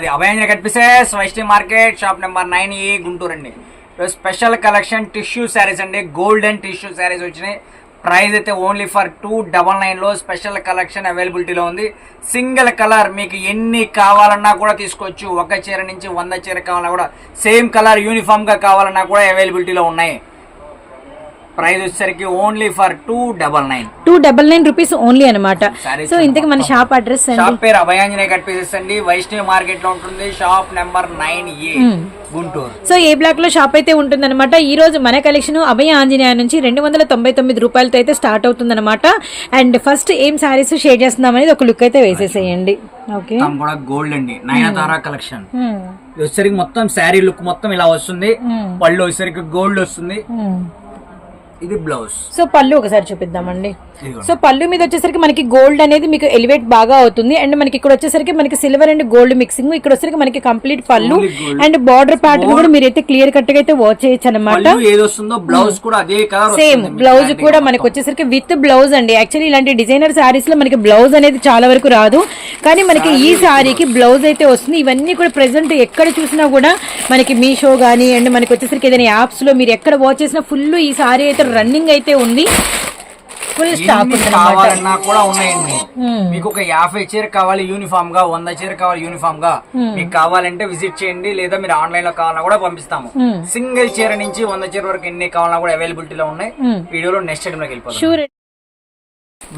అది అభయంజన కనిపిసెస్ Vaishnavi market shop number nine A Guntur అండి. స్పెషల్ కలెక్షన్ టిష్యూ శారీస్ అండి. గోల్డెన్ టిష్యూ శారీస్ వచ్చినాయి. ప్రైస్ అయితే ఓన్లీ ఫర్ టూ డబల్ నైన్లో స్పెషల్ కలెక్షన్ అవైలబిలిటీలో ఉంది. సింగిల్ కలర్ మీకు ఎన్ని కావాలన్నా కూడా తీసుకోవచ్చు. ఒక చీర నుంచి వంద చీర కావాలన్నా కూడా సేమ్ కలర్ యూనిఫామ్గా కావాలన్నా కూడా అవైలబిలిటీలో ఉన్నాయి. ప్రైస్ వచ్చేసరికి only for two double nine. Two double nine rupees only అనమాట సో ఇంతకు మన షాప్ అడ్రస్ షాప్ పేరు అభయాంజనేయ కట్ పీసెస్ అండి వైష్ణవి మార్కెట్లో ఉంటుంది. Shop number nine A Guntur. So A బ్లాక్లో షాప్ అయితే ఉంటుందన్నమాట ఈ రోజు మన కలెక్షన్ అభయ ఆంజనేయ నుంచి రెండు వందల తొంభై తొమ్మిది రూపాయలతో అయితే స్టార్ట్ అవుతుందన్నమాట. అండ్ ఫస్ట్ ఏం శారీస్ షేర్ చేస్తున్నాం అనేది ఒక లుక్ అయితే వేసేసేయండి. ఓకే. కూడా గోల్డ్ అండి. నయనతార కలెక్షన్ వచ్చేసరికి మొత్తం శారీ లుక్ మొత్తం ఇలా వస్తుంది. పళ్ళు వచ్చేసరికి గోల్డ్ వస్తుంది. ఇది బ్లౌజ్. సో పళ్ళు ఒకసారి చూపిద్దామండి. సో పళ్ళు మీద వచ్చేసరికి మనకి గోల్డ్ అనేది మీకు ఎలివేట్ బాగా అవుతుంది. అండ్ మనకి ఇక్కడ వచ్చేసరికి మనకి సిల్వర్ అండ్ గోల్డ్ మిక్సింగ్ ఇక్కడ వచ్చేసరికి మనకి కంప్లీట్ పళ్ళు. అండ్ బార్డర్ ప్యాటర్న్ కూడా మీరైతే క్లియర్ కట్గా అయితే వాచ్ చేయొచ్చు అనమాట బ్లౌజ్ కూడా అదే సేమ్ బ్లౌజ్ కూడా మనకి వచ్చేసరికి విత్ బ్లౌజ్ అండి. యాక్చువల్లీ ఇలాంటి డిజైనర్ శారీస్లో మనకి బ్లౌజ్ అనేది చాలా వరకు రాదు. కానీ మనకి ఈ శారీకి బ్లౌజ్ అయితే వస్తుంది. ఇవన్నీ కూడా ప్రెసెంట్ ఎక్కడ చూసినా కూడా మనకి మీషో గానీ అండ్ మనకి వచ్చేసరికి ఏదైనా యాప్స్లో మీరు ఎక్కడ వాచ్ చేసినా ఫుల్ ఈ శారీ అయితే రన్నింగ్ అయితే ఉంది. ఫుల్ స్టాక్ ఉంది కావాలన్నా కూడా ఉన్నాయండి. మీకు ఒక యాభై చీర కావాలి యూనిఫామ్గా వంద చీర కావాలి యూనిఫామ్గా. మీకు కావాలంటే విజిట్ చేయండి లేదా మీరు ఆన్లైన్లో కావాలన్నా కూడా పంపిస్తాము. సింగిల్ చీర నుంచి వంద చీర వరకు ఎన్ని కావాలన్నా కూడా అవైలబిలిటీలో ఉన్నాయి. వీడియోలో నెక్స్ట్ ఐటమ్లోకి వెళ్ళిపోతాం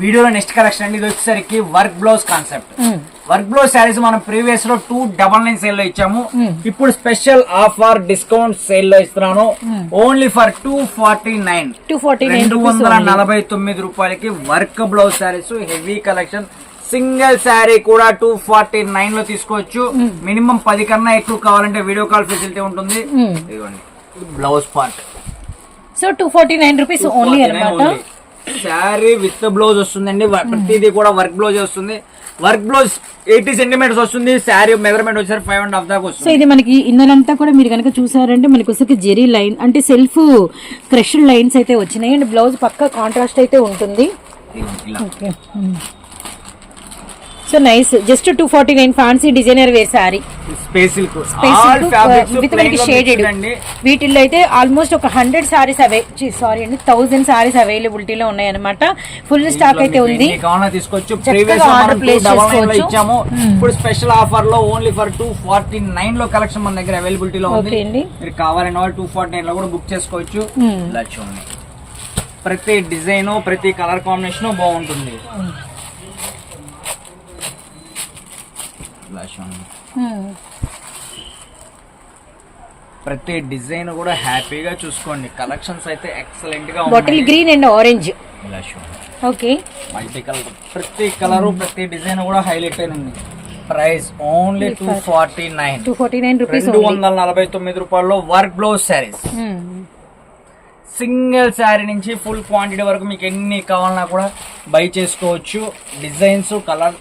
వీడియోలో నెక్స్ట్ కలెక్షన్ అండి. ఇది వచ్చేసరికి work blouse concept work blouse saris మనం ప్రీవియస్లో టూ డబల్ నైన్ సేల్లో ఇచ్చాము. ఇప్పుడు స్పెషల్ ఆఫర్ డిస్కౌంట్ సేల్లో ఇస్తున్నాను. Only for two forty nine two forty రెండు వందల నలభై తొమ్మిది రూపాయలకి work blouse saris heavy collection single sari కూడా టూ ఫార్టీ నైన్లో తీసుకోవచ్చు. మినిమం పది కన్నా ఎక్కువ కావాలంటే వీడియో కాల్ ఫెసిలిటీ ఉంటుంది. ఇదిగోండి. Blouse part so two forty nine rupees only sari with blouse వస్తుందండి. ప్రతిదీ కూడా వర్క్ బ్లౌజ్ వస్తుంది. వర్క్ బ్లౌజ్ ఎయిటీ సెంటీమీటర్స్ వస్తుంది శారీ మెజర్మెంట్ వచ్చేసరికి ఫైవ్ అండ్ హాఫ్ దాకా సో వస్తుంది ఇది మనకి ఇన్నలంతా కూడా మీరు కనుక చూసారంటే మనకి వచ్చేసరికి జెరీ లైన్ అంటే సెల్ఫ్ క్రష్డ్ లైన్స్ అయితే వచ్చినాయి. అండ్ బ్లౌజ్ పక్క కాంట్రాస్ట్ అయితే ఉంటుంది. So nice. Just two forty nine fancy designer wear sari. వీటిల్లో అయితే ఆల్మోస్ట్ ఒక హండ్రెడ్ సారీస్ అవే సారీ అండి థౌసండ్ సారీస్ అవైలబిలిటీలో ఉన్నాయి అనమాట ఫుల్ స్టాక్ అయితే ఉంది. లో. ఇచ్చాము. ఇప్పుడు స్పెషల్ ఆఫర్లో ఓన్లీ ఫర్ టూ ఫార్టీ నైన్లో కలెక్షన్ మన దగ్గర అవైలబిలిటీ లో ఉంది. మీరు కావాలన్న వాళ్ళు టూ ఫార్టీ నైన్లో కూడా బుక్ చేసుకోవచ్చు. ఇలా చూడండి. ప్రతి డిజైన్ ప్రతి కలర్ కాంబినేషన్ బాగుంటుంది. ఇలా చూడండి. ప్రతి డిజైన్ కూడా హ్యాపీగా చూసుకోండి. కలెక్షన్స్ అయితే ఎక్సలెంట్గా bottle green and orange okay multi colour ప్రతి కలర్ ప్రతి డిజైన్ కూడా హైలైట్ అయిన ఉంది. Price only two forty nine two forty nine rupees రెండు వందల నలభై తొమ్మిది రూపాయల్లో work blouse saris single sari నుంచి ఫుల్ క్వాంటిటీ వరకు మీకు ఎన్ని కావాలన్నా కూడా బై చేసుకోవచ్చు. డిజైన్స్ కలర్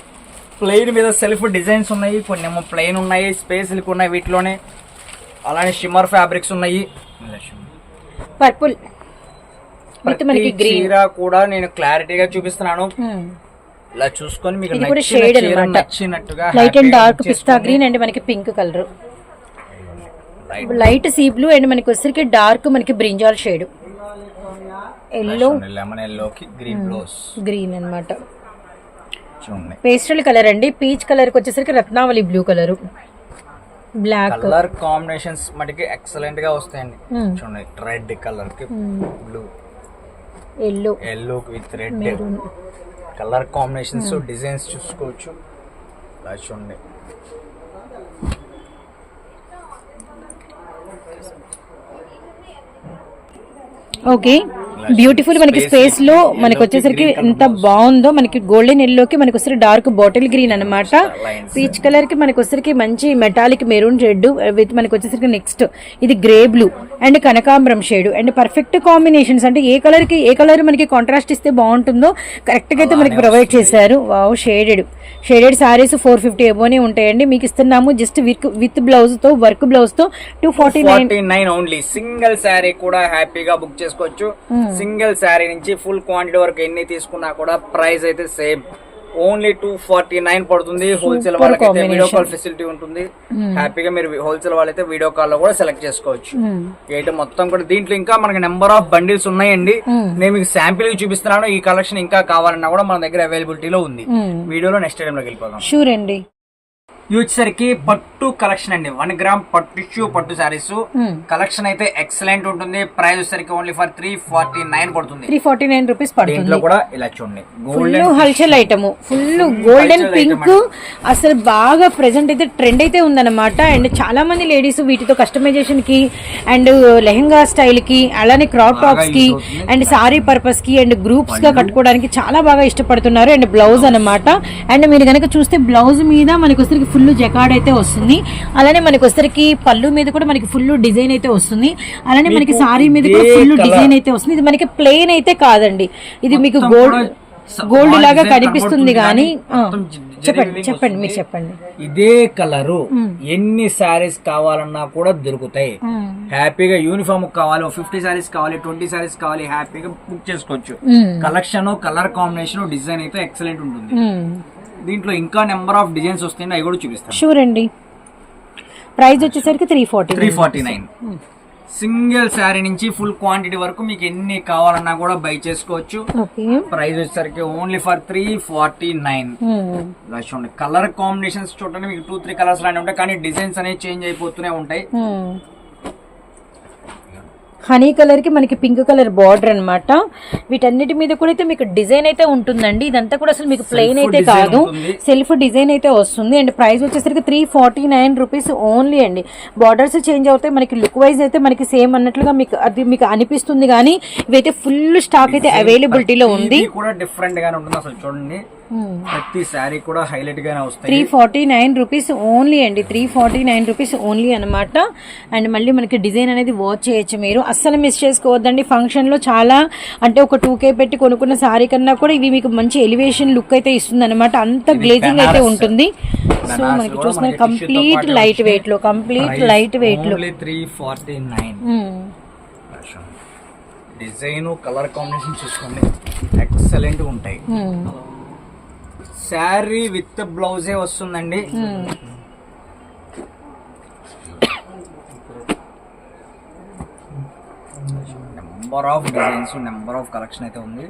ప్లెయిన్ మీద సెల్ఫ్ డిజైన్స్ ఉన్నాయి కొన్ని ఏమో ప్లెయిన్ ఉన్నాయి స్పేస్లకు ఉన్నాయి వీటిలోనే. అలానే షిమ్మర్ ఫ్యాబ్రిక్స్ ఉన్నాయి. పర్పుల్ ప్రతి చీర కూడా నేను క్లారిటీగా చూపిస్తున్నాను. ఇలా చూసుకొని మీకు నచ్చిన చీర. నచ్చినట్టుగా light and dark pista. Green and మనకి pink colour light sea blue and మనకి వచ్చేసరికి డార్క్ మనకి బ్రింజాల్ షేడ్ ఎల్లో లెమన్ ఎల్లోకి గ్రీన్ గ్రీన్ అన్నమాట. చూడండి పేస్టల్ కలర్ అండి. పీచ్ కలర్ వచ్చేసరికి రత్నావళి blue colour black colour combinations మటుకి ఎక్సలెంట్గా వస్తాయండి. Hmm. చూడండి రెడ్ కలర్కి blue yellow yellow with red colour combinations designs చూసుకోవచ్చు. ఇలా చూడండి. ఓకే బ్యూటిఫుల్ మనకి స్పేస్లో మనకి వచ్చేసరికి ఎంత బాగుందో మనకి గోల్డెన్ ఎల్లోకి మనకి వచ్చేసరికి డార్క్ బాటిల్ గ్రీన్ అన్నమాట. Lines. పీచ్ కలర్కి మనకి వచ్చేసరికి మంచి మెటాలిక్ మెరూన్ రెడ్ విత్ మనకి వచ్చేసరికి నెక్స్ట్ ఇది గ్రే బ్లూ అండ్ కనకాంబరం షేడ్ అండ్ పర్ఫెక్ట్ కాంబినేషన్స్ అంటే ఏ కలర్కి ఏ కలర్ మనకి కాంట్రాస్ట్ ఇస్తే బాగుంటుందో కరెక్ట్గా అయితే మనకి ప్రొవైడ్ చేశారు. Wow shaded shaded saris four fifty ఎబోనే ఉంటాయండి. మీకు ఇస్తున్నాము జస్ట్ విత్ విత్ బ్లౌజ్తో work బ్లౌజ్తో two forty nine only single sari కూడా హ్యాపీగా బుక్ చేసుకోవచ్చు. సింగిల్ శారీ నుంచి ఫుల్ క్వాంటిటీ వరకు ఎన్ని తీసుకున్నా కూడా ప్రైస్ అయితే same. Only two forty nine పడుతుంది హోల్సేల్ వాళ్ళకైతే వీడియో. కాల్ ఫెసిలిటీ ఉంటుంది. హ్యాపీగా మీరు హోల్సేల్ వాళ్ళైతే వీడియో కాల్లో కూడా సెలెక్ట్ చేసుకోవచ్చు. మ్మ్. అయితే మొత్తం కూడా దీంట్లో ఇంకా మనకి నెంబర్ ఆఫ్ బండిల్స్ ఉన్నాయండి. మ్మ్. నేను మీకు శాంపిల్ చూపిస్తున్నాను. ఈ కలెక్షన్ ఇంకా కావాలన్నా కూడా మన దగ్గర అవైలబిలిటీలో ఉంది. వీడియోలో నెక్స్ట్ టైం లోకి వెళ్ళిపోదాం. షూర్ అండి. వచ్చేసరికి పట్టు కలెక్షన్ అండి. వన్ గ్రామ్ పట్టు టిష్యూ పట్టు శారీస్. కలెక్షన్ అయితే ఎక్సలెంట్ ఉంటుంది. ప్రైస్ వచ్చేసరికి only for three forty nine పడుతుంది. త్రీ ఫార్టీ నైన్ రూపీస్ పడుతుంది. కూడా ఇలా చూడండి. ఫుల్ హల్చల్ ఐటమ్ ఫుల్ గోల్డెన్ పింక్ అసలు బాగా ప్రెసెంట్ అయితే ట్రెండ్ అయితే ఉందన్నమాట. అండ్ చాలా మంది లేడీస్ వీటితో కస్టమైజేషన్కి అండ్ లెహంగా స్టైల్కి అలానే క్రాప్ టాప్స్కి. అండ్ సారీ పర్పస్కి అండ్ గ్రూప్స్గా కట్టుకోవడానికి చాలా బాగా ఇష్టపడుతున్నారు. అండ్ బ్లౌజ్ అన్నమాట. అండ్ మీరు కనుక చూస్తే బ్లౌజ్ మీద మనకి వచ్చరికి ఫుల్ జకాడ్ అయితే వస్తుంది. అలానే మనకి వచ్చరికి పళ్ళు మీద కూడా మనకి ఫుల్ డిజైన్ అయితే వస్తుంది. అలానే మనకి సారీ మీద కూడా ఫుల్. డిజైన్ అయితే వస్తుంది. ఇది మనకి ప్లెయిన్ అయితే కాదండి. ఇది మీకు గోల్డ్ గోల్డ్ లాగా కనిపిస్తుంది కానీ చెప్పండి చెప్పండి మీరు. చెప్పండి. ఇదే కలరు. ఎన్ని శారీస్ కావాలన్నా కూడా దొరుకుతాయి. హ్యాపీగా యూనిఫామ్ కావాలి ఫిఫ్టీ శారీస్ కావాలి ట్వంటీ శారీస్ కావాలి హ్యాపీగా బుక్ చేసుకోవచ్చు. కలెక్షన్ కలర్ కాంబినేషన్ డిజైన్ అయితే ఎక్సలెంట్ ఉంటుంది. దీంట్లో ఇంకా నెంబర్ ఆఫ్ డిజైన్స్ వస్తాయి అవి కూడా చూపిస్తాను. షూర్ అండి ప్రైస్ వచ్చేసరికి three forty three forty nine single sari నుంచి ఫుల్ క్వాంటిటీ వరకు మీకు ఎన్ని కావాలన్నా కూడా బై చేసుకోవచ్చు. ప్రైస్ వచ్చేసరికి only for three forty nine చూడండి కలర్ కాంబినేషన్స్ చూడండి మీకు టూ త్రీ కలర్స్ లాంటి ఉంటాయి కానీ డిజైన్స్ అనేవి చేంజ్ అయిపోతూనే ఉంటాయి. హనీ కలర్కి మనకి పింక్ కలర్ బార్డర్ అన్నమాట. వీటన్నిటి మీద కూడా అయితే మీకు డిజైన్ అయితే ఉంటుందండి. ఇదంతా కూడా అసలు మీకు ప్లెయిన్ అయితే కాదు. సెల్ఫ్ డిజైన్ అయితే వస్తుంది. అండ్ ప్రైస్ వచ్చేసరికి three forty nine rupees only అండి. బార్డర్స్ చేంజ్ అవుతాయి. మనకి లుక్ వైజ్ అయితే మనకి సేమ్ అన్నట్లుగా మీకు అది మీకు అనిపిస్తుంది కానీ ఇవైతే ఫుల్ స్టాక్ అయితే అవైలబిలిటీలో ఉంది. కూడా డిఫరెంట్ గానే ఉంటుంది. అసలు చూడండి. ప్రతి శారీ కూడా హైలైట్ గానే త్రీ వస్తాయి ఫార్టీ నైన్ రూపీస్ ఓన్లీ అండి. Three forty nine rupees only అనమాట అండ్ మళ్ళీ మనకి డిజైన్ అనేది వాచ్ చేయొచ్చు మీరు. అస్సలు మిస్ చేసుకోవద్దండి. ఫంక్షన్లో చాలా అంటే ఒక టూ కే పెట్టి కొనుక్కున్న సారీ కన్నా కూడా ఇవి మీకు మంచి ఎలివేషన్ లుక్ అయితే ఇస్తుంది అనమాట అంత గ్లేజింగ్ అయితే. ఉంటుంది. సో మనకి మనకి కంప్లీట్ లైట్ వెయిట్లో కంప్లీట్ లైట్ వెయిట్లో. Three forty nine design colour combination చూసుకోండి. ఎక్సలెంట్ ఉంటాయి. శారీ విత్ బ్లౌజే వస్తుందండి. Number of designs number of collection అయితే ఉంది.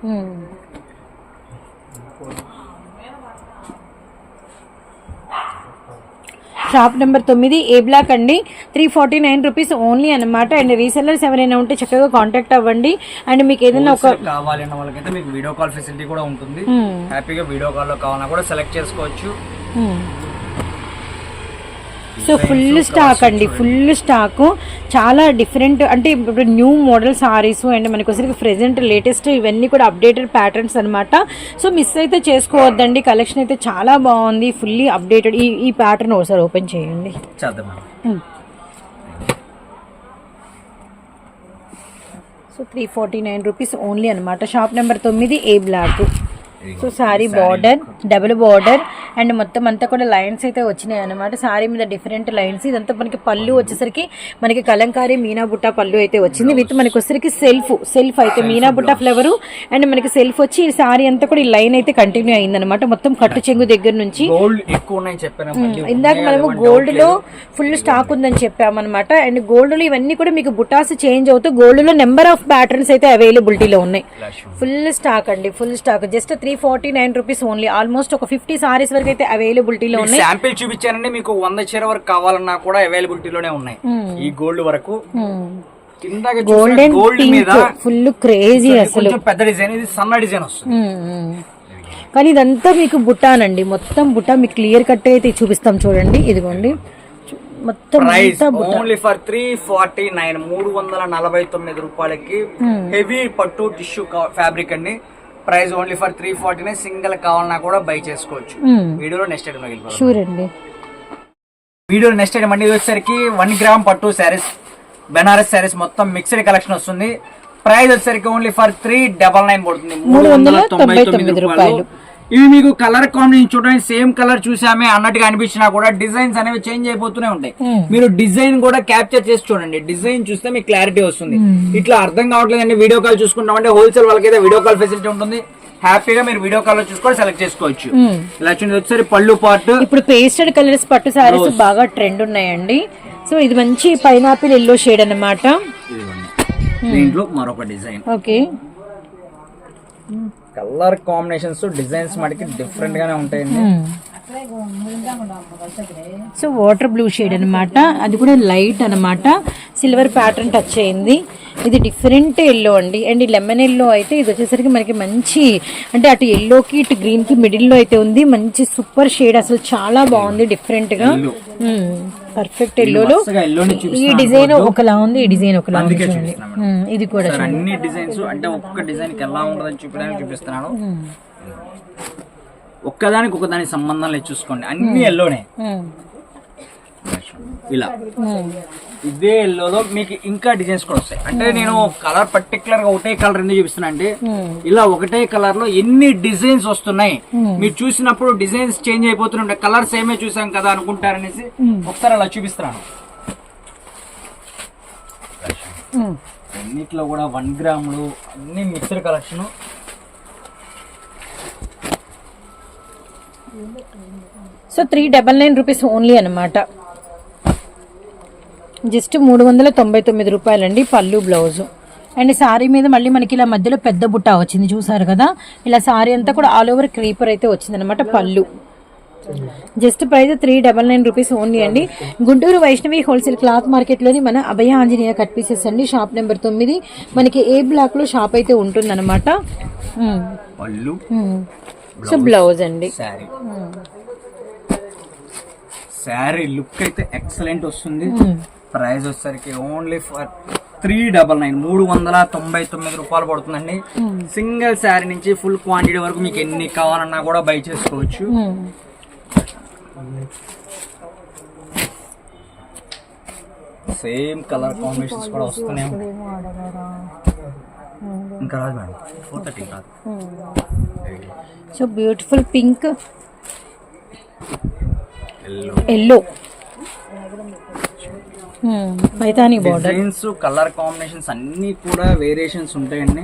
షాప్ నెంబర్ తొమ్మిది ఏ బ్లాక్ అండి? Three forty nine rupees only అనమాట అండ్ రీసెల్లర్స్ ఎవరైనా ఉంటే చక్కగా కాంటాక్ట్ అవ్వండి. అండ్ మీకు ఏదైనా ఒక Wholesale కావాలి అన్న వాళ్ళకైతే మీకు వీడియో కాల్ ఫెసిలిటీ కూడా ఉంటుంది. హ్యాపీగా వీడియో కాల్లో కావాలన్నా కూడా సెలెక్ట్ చేసుకోవచ్చు. సో ఫుల్ స్టాక్ అండి ఫుల్ స్టాక్. చాలా డిఫరెంట్ అంటే ఇప్పుడు న్యూ మోడల్ సారీస్ అండ్ మనకి వచ్చరికి ప్రెసెంట్ లేటెస్ట్ ఇవన్నీ కూడా అప్డేటెడ్ ప్యాటర్న్స్ అనమాట సో మిస్ అయితే చేసుకోవద్దండి కలెక్షన్ అయితే చాలా బాగుంది ఫుల్లీ అప్డేటెడ్. ఈ ఈ ప్యాటర్న్ ఒకసారి ఓపెన్ చేయండి. So three forty nine rupees only అనమాట షాప్ నెంబర్ తొమ్మిది A block. So sari border double border and మొత్తం అంతా కూడా లైన్స్ అయితే వచ్చినాయి అనమాట సారీ మీద డిఫరెంట్ లైన్స్ ఇదంతా మనకి పళ్ళు వచ్చేసరికి మనకి కలంకారీ మీనా బుట్ట పళ్ళు అయితే వచ్చింది. విత్ మనకి వచ్చేసరికి సెల్ఫ్ సెల్ఫ్ అయితే మీనా బుట్ట ఫ్లవర్ అండ్ మనకి సెల్ఫ్ వచ్చి ఈ సారీ అంతా కూడా ఈ లైన్ అయితే కంటిన్యూ అయింది అనమాట మొత్తం కట్టు చెంగు దగ్గర నుంచి. మళ్ళీ ఇందాక మనము గోల్డ్లో. ఫుల్ స్టాక్ ఉందని చెప్పామన్నమాట. అండ్ గోల్డ్లో ఇవన్నీ కూడా మీకు బుటాస్ చేంజ్ అవుతూ గోల్డ్లో నెంబర్ ఆఫ్ ప్యాటర్న్స్ అయితే అవైలబిలిటీలో ఉన్నాయి. ఫుల్ స్టాక్ అండి full stock just three forty nine rupees only. Almost ఒక ఫిఫ్టీ సారీస్ వరకు అయితే అవైలబిలిటీలో ఉన్నాయి. శాంపిల్ చూపించానండి మీకు వంద చీర వరకు కావాలన్నా కూడా అవైలబిలిటీలోనే ఉన్నాయి. ఈ గోల్డ్ వరకు. గోల్డెన్ గోల్డ్ మీద పింక్ ఫుల్ క్రేజీ అసలు. పెద్ద డిజైన్ ఇది సన్న డిజైన్ వస్తుంది. కానీ ఇదంతా మీకు బుట్టానండి మొత్తం బుట్ట మీకు క్లియర్ కట్ అయితే చూపిస్తాం చూడండి. ఇదిగోండి. మొత్తం only for three forty nine మూడు వందల నలభై తొమ్మిది రూపాయలకి హెవీ పట్టు టిష్యూ ఫ్యాబ్రిక్ అండి. Price only for three forty nine single కావాలన్నా కూడా బై చేసుకోవచ్చు. మ్మ్. వీడియోలో నెక్స్ట్ ఐటమ్ షూర్ అండి. వీడియోలో నెక్స్ట్ ఐటమ్ అండి ఇది వచ్చేసరికి వన్ గ్రామ్ పట్టు శారీస్ బెనారస్ శారీస్ మొత్తం మిక్స్డ్ కలెక్షన్ వస్తుంది. ప్రైస్ వచ్చేసరికి only for three double nine పడుతుంది మూడు వందల తొంభై తొమ్మిది రూపాయలు. ఇవి మీకు కలర్ కాంబినేషన్ చూడడానికి సేమ్ కలర్ చూసామే అన్నట్టుగా అనిపించినా కూడా డిజైన్స్ అనేవి చేంజ్ అయిపోతూనే ఉంటాయి. మీరు డిజైన్ కూడా క్యాప్చర్ చేసి చూడండి. డిజైన్ చూస్తే మీకు క్లారిటీ వస్తుంది. ఇట్లా అర్థం కావట్లేదండి వీడియో కాల్ చూసుకుంటామంటే హోల్సేల్ వాళ్ళకైతే వీడియో కాల్ ఫెసిలిటీ ఉంటుంది. హ్యాపీగా మీరు వీడియో కాల్లో చూసుకొని సెలెక్ట్ చేసుకోవచ్చు. ఇలా చూడండి వచ్చేసరి పళ్ళు పార్ట్ ఇప్పుడు పేస్టెడ్ కలర్స్ పట్టు సారీస్ బాగా ట్రెండ్ ఉన్నాయండి. సో ఇది మంచి పైనాపిల్ ఎల్లో షేడ్ అన్నమాట. దీంట్లో మరొక design. Okay colour combinations designs మనకి డిఫరెంట్ గానే ఉంటాయండి. సో వాటర్ బ్లూ షేడ్ అన్నమాట. అది కూడా లైట్ అన్నమాట. సిల్వర్ ప్యాటర్న్ టచ్ అయింది. ఇది డిఫరెంట్ ఎల్లో అండి. అండ్ ఈ లెమన్ ఎల్లో అయితే ఇది వచ్చేసరికి మనకి మంచి అంటే అటు ఎల్లోకి ఇటు గ్రీన్కి మిడిల్లో అయితే ఉంది. మంచి సూపర్ షేడ్ అసలు చాలా బాగుంది డిఫరెంట్గా. పర్ఫెక్ట్ ఎల్లోలో ని ఈ డిజైన్ ఒకలా ఉంది ఈ డిజైన్ ఒకలా ఉంది చూడండి. ఇది కూడా అన్ని డిజైన్స్ అంటే ఒక్క డిజైన్కి ఎలా ఉంటుందని చూపించడానికి చూపిస్తున్నాను. ఒక్కదానికి ఒకదానికి సంబంధం లేదు చూసుకోండి. అన్ని ఎల్లోనే ఇలా. ఇదే ఎల్లోలో మీకు ఇంకా డిజైన్స్ కూడా వస్తాయి. అంటే నేను కలర్ పర్టికులర్గా ఒకటే కలర్ ఎందుకు చూపిస్తున్నా అంటే ఇలా ఒకటే కలర్లో ఎన్ని డిజైన్స్ వస్తున్నాయి. మీరు చూసినప్పుడు డిజైన్స్ చేంజ్ అయిపోతుంటాయి కలర్స్ ఏమే చూసాం కదా అనుకుంటారనేసి ఒకసారి అలా చూపిస్తున్నాను. అన్నిట్లో కూడా వన్ గ్రాములు అన్ని mixed collection so three double nine rupees only అనమాట జస్ట్ మూడు వందల తొంభై తొమ్మిది రూపాయలండి పళ్ళు బ్లౌజ్. అండ్ సారీ మీద మళ్ళీ మనకి ఇలా మధ్యలో పెద్ద బుట్ట వచ్చింది చూసారు కదా? ఇలా సారీ అంతా కూడా ఆల్ ఓవర్ క్రీపర్ అయితే వచ్చింది అనమాట పళ్ళు. Just price three double nine rupees only అండి. గుంటూరు వైష్ణవి హోల్సేల్ క్లాత్ మార్కెట్లోని మన అభయ ఆంజనేయ కట్ పీసెస్ అండి షాప్ నెంబర్ తొమ్మిది. మనకి ఏ బ్లాక్లో షాప్ అయితే ఉంటుందన్నమాట. సో బ్లౌజ్ అండి. శారీ. లుక్ అయితే ఎక్సలెంట్ వస్తుంది. ప్రైస్ వచ్చేసరికి only for three double nine. మూడు వందల తొంభై తొమ్మిది రూపాయలు పడుతుందండి. సింగిల్ శారీ నుంచి ఫుల్ క్వాంటిటీ వరకు మీకు ఎన్ని కావాలన్నా కూడా బై చేసుకోవచ్చు. సేమ్ కలర్ కాంబినేషన్స్ కూడా వస్తూనే ఉంటాయి. ఇంకా రాదు madam. Four thirty so beautiful pink yellow yellow Paithani designs colour combinations అన్ని కూడా వేరియేషన్స్ ఉంటాయండి.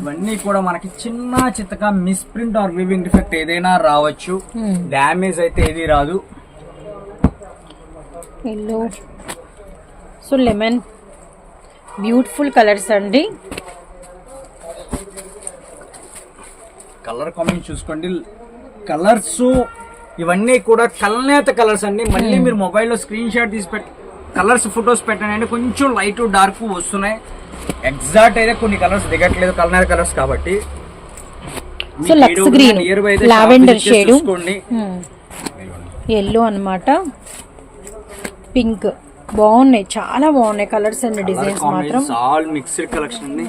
ఇవన్నీ కూడా మనకి చిన్న చిత్తగా మిస్ప్రింట్ ఆర్ వివింగ్ డిఫెక్ట్ ఏదైనా రావచ్చు. డ్యామేజ్ అయితే ఏది రాదు. Yellow so lemon beautiful colours అండి. కలర్ కాంబినేషన్ చూసుకోండి. కలర్స్ ఇవన్నీ కూడా కల్నేత కలర్స్ అండి. మళ్ళీ మీరు మొబైల్లో స్క్రీన్ షాట్ తీసి పెట్ కలర్స్ ఫొటోస్ పెట్టండి అంటే కొంచెం లైట్ డార్క్ వస్తున్నాయి. ఎగ్జాక్ట్ అయితే కొన్ని కలర్స్ దిగట్లేదు. కల్నేత కలర్స్ కాబట్టి సో లక్స్ గ్రీన్ లావెండర్ షేడ్. చూసుకోండి. ఎల్లో అన్నమాట. పింక్ బాగున్నాయి. చాలా బాగున్నాయి కలర్స్ అండ్ డిజైన్స్ మాత్రం. ఆల్ మిక్స్డ్ కలెక్షన్ చూడండి.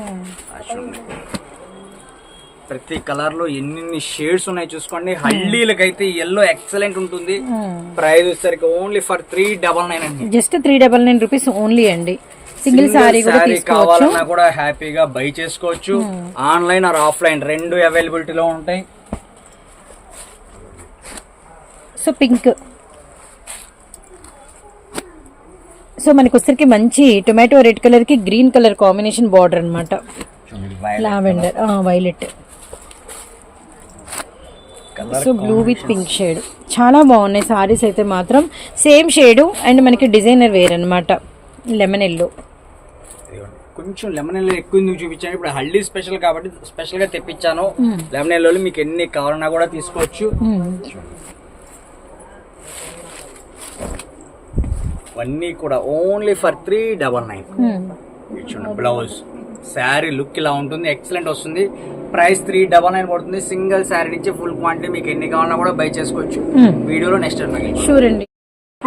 ప్రతి కలర్లో ఎన్ని షేడ్స్ ఉన్నాయి చూసుకోండి. హల్లీలకైతే ఎల్లో ఎక్సలెంట్ ఉంటుంది. ప్రైస్ వచ్చేసరికి only for three double nine అండి. Just three double nine rupees only అండి. సింగిల్ సారీ కావాలన్నా కూడా హ్యాపీగా బై చేసుకోవచ్చు. ఆన్లైన్ ఆర్ ఆఫ్లైన్ రెండు అవైలబిలిటీలో ఉంటాయి. సో పింక్ సో మనకి వచ్చరికి మంచి టొమాటో రెడ్ కలర్కి గ్రీన్ కలర్ కాంబినేషన్ బార్డర్ అన్నమాట. Lavender violet so blue with pink shade చాలా బాగున్నాయి. సారీస్ అయితే మాత్రం సేమ్ షేడు అండ్ మనకి డిజైనర్ వేర్ అనమాట లెమన్ ఎల్లో కొంచెం లెమన్ ఎల్లో ఎక్కువ ఎందుకు చూపించాను? ఇప్పుడు హల్దీ స్పెషల్ కాబట్టి స్పెషల్గా తెప్పించాను. లెమన్ ఎల్లో మీకు ఎన్ని కావాలన్నా కూడా తీసుకోవచ్చు. ఇవన్నీ కూడా only for three double nine blouse sari look ఇలా ఉంటుంది ఎక్సలెంట్ వస్తుంది. ప్రైస్ త్రీ డబల్ నైన్ పడుతుంది. సింగిల్ శారీ నుంచి ఫుల్ క్వాంటిటీ మీకు ఎన్ని కావాలన్నా కూడా బై చేసుకోవచ్చు. వీడియోలో నెక్స్ట్ టైం షూర్ అండి.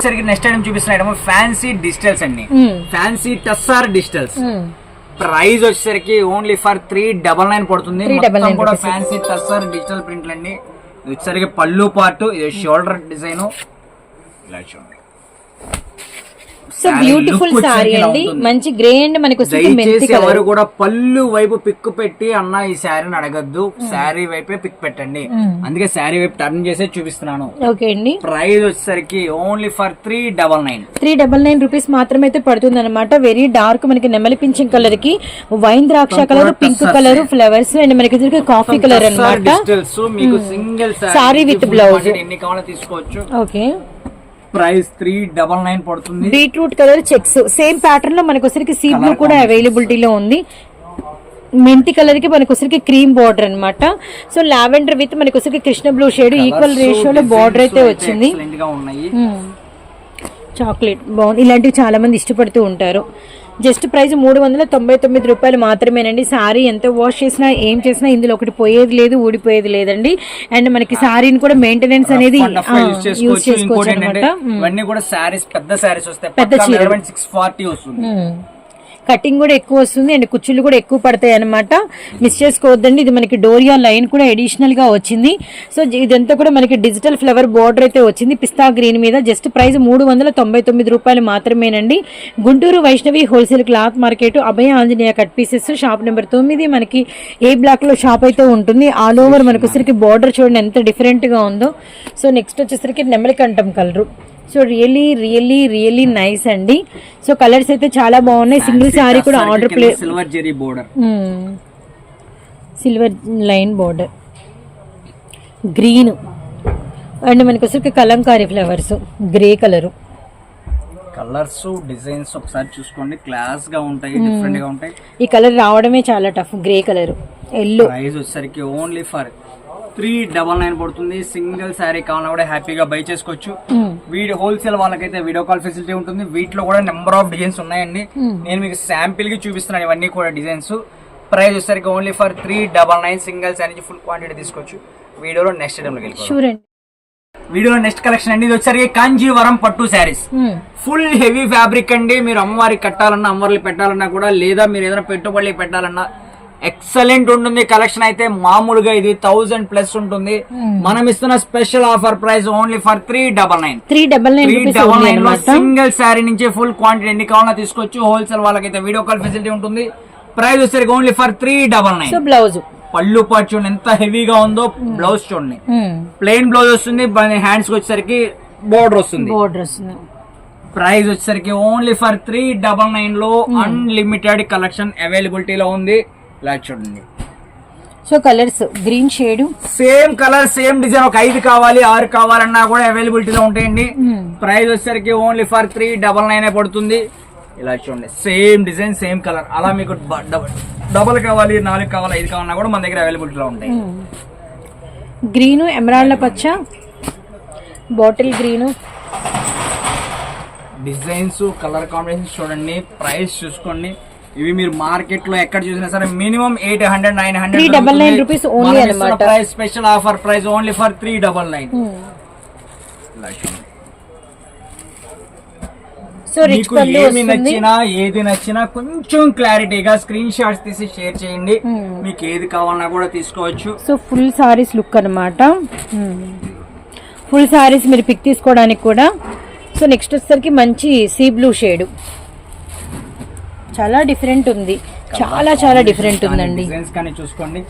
సరికి నెక్స్ట్ టైం చూపిస్తున్న ఫ్యాన్సీ డిజిటల్స్ అండి. Fancy tussar digitals. ప్రైస్ వచ్చేసరికి only for three double nine పడుతుంది. 399 మొత్తం కూడా. ఫ్యాన్సీ టస్సర్ డిజిటల్ ప్రింట్లు అండి వచ్చేసరికి పళ్ళు పార్ట్ షోల్డర్ డిజైన్ ఇలా చూడండి. సో బ్యూటిఫుల్ సారీ అండి. మంచి గ్రే అండ్ మనకి ఎవరు కూడా పళ్ళు వైపు పిక్ పెట్టి అన్న ఈ శారీని అడగద్దు. శారీ వైపే పిక్ పెట్టండి. అందుకే శారీ వైపు టర్న్ చేసే చూపిస్తున్నాను. ఓకే అండి. ప్రైస్ వచ్చేసరికి only for three double nine three double nine rupees మాత్రమే అయితే పడుతుంది అనమాట వెరీ డార్క్ మనకి నెమలి పింఛన్ కలర్కి వైన్ ద్రాక్ష colour pink colour flowers and మనకి కాఫీ కలర్ మీకు సింగిల్ Saree with blouse. ఎన్ని కావాలో తీసుకోవచ్చు. Okay price three double nine పడుతుంది. Beetroot colour checks. సేమ్ ప్యాటర్న్లో మనకి వచ్చరికి సీ బ్లూ కూడా అవైలబిలిటీలో ఉంది మెంతి కలర్కి మనకి వచ్చరికి క్రీమ్ బార్డర్ అన్నమాట. సో లావెండర్ విత్ మనకి వచ్చరికి కృష్ణ బ్లూ షేడ్ ఈక్వల్ రేషియోలో బార్డర్ అయితే వచ్చింది. చాక్లెట్ బాగుంది. ఇలాంటివి చాలా మంది ఇష్టపడుతూ ఉంటారు. జస్ట్ ప్రైస్ మూడు వందల తొంభై తొమ్మిది రూపాయలు మాత్రమేనండి. సారీ ఎంత వాష్ చేసినా ఏం చేసినా ఇందులో ఒకటి పోయేది లేదు ఊడిపోయేది లేదండి. అండ్ మనకి సారీని కూడా మెయింటెనెన్స్ అనేది యూజ్ చేసుకోవచ్చు. పెద్ద శారీస్ వస్తాయి. పెద్ద. సిక్స్ ఫార్టీ వస్తుంది. కటింగ్ కూడా ఎక్కువ వస్తుంది అండ్ కుచ్చులు కూడా ఎక్కువ పడతాయి అనమాట మిస్ చేసుకోవద్దండి ఇది మనకి డోరియా లైన్ కూడా అడిషనల్గా వచ్చింది. సో ఇదంతా కూడా మనకి డిజిటల్ ఫ్లవర్ బార్డర్ అయితే వచ్చింది. పిస్తా గ్రీన్ మీద. జస్ట్ ప్రైస్ మూడు వందల తొంభై తొమ్మిది రూపాయలు మాత్రమేనండి. Guntur Vaishnavi wholesale cloth market Abhaya Anjaneya cut pieces shop number తొమ్మిది మనకి ఏ బ్లాక్లో షాప్ అయితే ఉంటుంది. ఆల్ ఓవర్ మనకు వచ్చేసరికి బార్డర్ చూడండి ఎంత డిఫరెంట్గా ఉందో. సో నెక్స్ట్ వచ్చేసరికి నెమలికంఠం colour so really really really nice అండి. సో కలర్స్ అయితే చాలా బాగున్నాయి. సింగిల్ సారీ కూడా order play silver zari border silver line border green and మనకి వచ్చరికి Kalamkari flowers grey colour colours designs ఒకసారి చూసుకోండి. క్లాస్గా ఉంటాయి డిఫరెంట్గా ఉంటాయి. ఈ కలర్ రావడమే చాలా tough grey colour yellow price వచ్చేసరికి only for three double nine పడుతుంది. సింగిల్ శారీ కావాలన్నా కూడా హ్యాపీగా బై చేసుకోవచ్చు. వీడియో హోల్సేల్ వాళ్ళకైతే వీడియో కాల్ ఫెసిలిటీ ఉంటుంది. వీటిలో కూడా నెంబర్ ఆఫ్ డిజైన్స్ ఉన్నాయండి. నేను మీకు శాంపిల్కి చూపిస్తున్నాను ఇవన్నీ కూడా డిజైన్స్ ప్రైస్ వచ్చేసరికి only for three double nine single sari full quantity తీసుకోవచ్చు. వీడియోలో నెక్స్ట్ టైంలోకి అండి. వీడియోలో నెక్స్ట్ కలెక్షన్ అండి. ఇది వచ్చేసరికి కాంజీవరం పట్టు శారీస్. ఫుల్ హెవీ ఫ్యాబ్రిక్ అండి. మీరు అమ్మవారికి కట్టాలన్నా అమ్మవారికి పెట్టాలన్నా కూడా లేదా మీరు ఏదైనా పెట్టుబడి పెట్టాలన్నా ఎక్సలెంట్ ఉంటుంది కలెక్షన్ అయితే మామూలుగా ఇది థౌజండ్ ప్లస్ ఉంటుంది. మనం ఇస్తున్న special offer price only for three double nine. Three double nine three double నైన్లో సింగిల్ శారీ నుంచి ఫుల్ క్వాంటిటీ ఎన్ని కావాలన్నా తీసుకోవచ్చు. హోల్సేల్ వాళ్ళకైతే వీడియో కాల్ ఫెసిలిటీ ఉంటుంది. ప్రైస్ వచ్చేసరికి only for three double nine. Blouse. పళ్ళు పాటు చూడండి ఎంత హెవీగా ఉందో బ్లౌజ్ చూడండి. ప్లెయిన్ బ్లౌజ్ వస్తుంది హ్యాండ్స్ వచ్చేసరికి బోర్డర్ వస్తుంది. బోర్డర్ వస్తుంది. ప్రైస్ వచ్చేసరికి ఓన్లీ ఫర్ త్రీ డబల్ నైన్లో అన్లిమిటెడ్ కలెక్షన్ అవైలబిలిటీలో ఉంది. ఇలా చూడండి so colours green shade same colour same design ఒక ఐదు కావాలి ఆరు కావాలన్నా కూడా అవైలబిలిటీలో ఉంటాయండి. ప్రైస్ వచ్చేసరికి only for three double nine పడుతుంది. ఇలా చూడండి. సేమ్ డిజైన్ సేమ్ కలర్ అలా మీకు డబల్ కావాలి నాలుగు కావాలి ఐదు కావాలన్నా కూడా మన దగ్గర అవైలబిలిటీలో ఉంటాయి. గ్రీను ఎమరాల్డ్ పచ్చ. Bottle green designs colour combinations చూడండి. ప్రైస్ చూసుకోండి. ఇవి మీరు మార్కెట్లో ఎక్కడ చూసినా సరే minimum eight hundred nine hundred 399 rupees only అన్నమాట. Price special offer price only for three double nine so మీకు ఏమి నచ్చినా ఏది నచ్చినా కొంచెం క్లారిటీగా స్క్రీన్ షాట్స్ తీసి షేర్ చేయండి. మీకు ఏది కావాలన్నా కూడా తీసుకోవచ్చు. సో ఫుల్ సారీస్ లుక్ అనమాట ఫుల్ సారీస్ మీరు పిక్ తీసుకోవడానికి కూడా. సో నెక్స్ట్ వచ్చేసరికి మంచి సీ బ్లూ షేడ్ చాలా డిఫరెంట్ ఉంది. చాలా చాలా డిఫరెంట్ ఉందండి. డిజైన్స్ కానీ చూసుకోండి.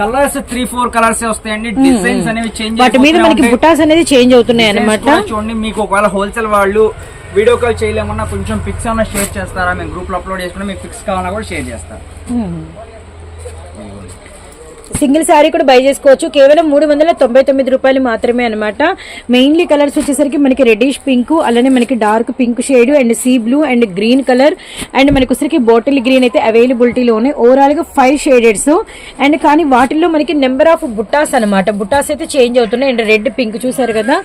కలర్స్ త్రీ ఫోర్ కలర్స్ వస్తాయండి. డిజైన్స్ అనేవి చేంజ్ వాటి మీద మనకి బుటాస్ అనేది చేంజ్ అవుతున్నాయి అనమాట చూడండి మీకు ఒకవేళ హోల్సేల్ వాళ్ళు వీడియో కాల్ చేయలేమన్నా కొంచెం పిక్స్ ఏమన్నా షేర్ చేస్తారా? మేము గ్రూప్లో అప్లోడ్ చేసుకుని మీకు పిక్స్ కావాలన్నా కూడా షేర్ చేస్తారు సింగిల్ శారీ కూడా బై చేసుకోవచ్చు. కేవలం మూడు వందల తొంభై తొమ్మిది రూపాయలు మాత్రమే అనమాట మెయిన్లీ కలర్స్ వచ్చేసరికి మనకి రెడ్డిష్ పింక్ అలానే మనకి dark pink shade and sea blue and green colour and మనకి వచ్చరికి బాటిల్ గ్రీన్ అయితే అవైలబిలిటీలో ఉన్నాయి ఓవరాల్గా ఫైవ్ షేడెడ్స్ అండ్ కానీ వాటిల్లో మనకి నెంబర్ ఆఫ్ బుట్టాస్ అనమాట బుట్టాస్ అయితే చేంజ్ అవుతున్నాయి. అండ్ రెడ్ పింక్ చూసారు కదా.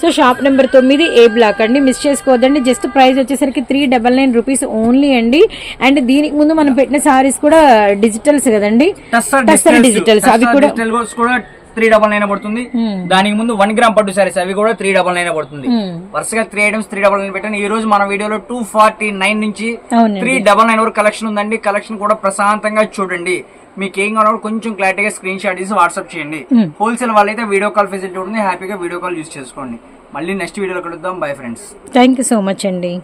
సో షాప్ నెంబర్ తొమ్మిది ఏ బ్లాక్ అండి. మిస్ చేసుకోవద్దండి. జస్ట్ ప్రైస్ వచ్చేసరికి three double nine rupees only అండి. అండ్ దీనికి ముందు మనం పెట్టిన సారీస్ కూడా డిజిటల్స్ కదండి. టస్సర్ డిజిటల్స్ అవి కూడా కూడా త్రీ డబల్ నైన్ పడుతుంది. దానికి ముందు వన్ గ్రామ్ పట్టు సారీస్ అవి కూడా త్రీ డబల్ నైన్ పడుతుంది. వరుసగా three items three double nine పెట్టాను ఈ రోజు మన వీడియోలో టూ ఫార్టీ నైన్ నుంచి. త్రీ డబల్ నైన్ వరకు కలెక్షన్ ఉందండి. కలెక్షన్ కూడా ప్రశాంతంగా చూడండి. మీకు ఏం కావాలో కొంచెం క్లారిటీగా స్క్రీన్ షాట్ తీసి వాట్సాప్ చేయండి. హోల్సేల్ వాళ్ళైతే వీడియో కాల్ ఫెసిలిటీ ఉంటుంది. హ్యాపీగా వీడియో కాల్ యూస్ చేసుకోండి. మళ్ళీ నెక్స్ట్ వీడియోలో కలుద్దాం. Bye friends thank you so much అండి.